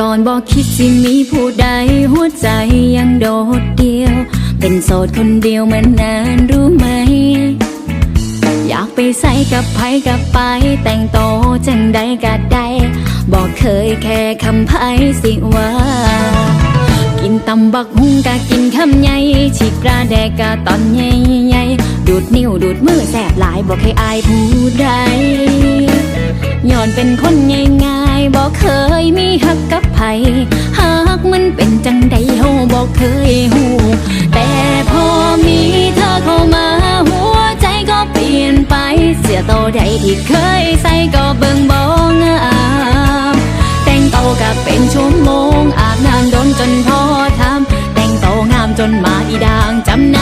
ก่อนบอกคิดสิมีผู้ใดหัวใจยังโดดเดียว เป็นโสดคนเดียวมานานรู้ไหม อยากไปใส่กับไผกับไป แต่งโตจังใดก็ได้บอกเคยแค่คำไผสิว่า กินตำบักหุงกะกินคำใหญ่ฉีกปลาแดกกะตอนใหญ่ๆดูดนิ้วดูดมือแสบหลายบอกให้อายผู้ใดย้อนเป็นคนง่ายๆบอกเคยมีหักกับ โตใดที่เคยใส่ก็เบิ่งบ่งอาแต่งโตกับเป็นชั่วโมงอาบน้ำโดนจนพอทำแต่งโตงามจนมาอีดางจำ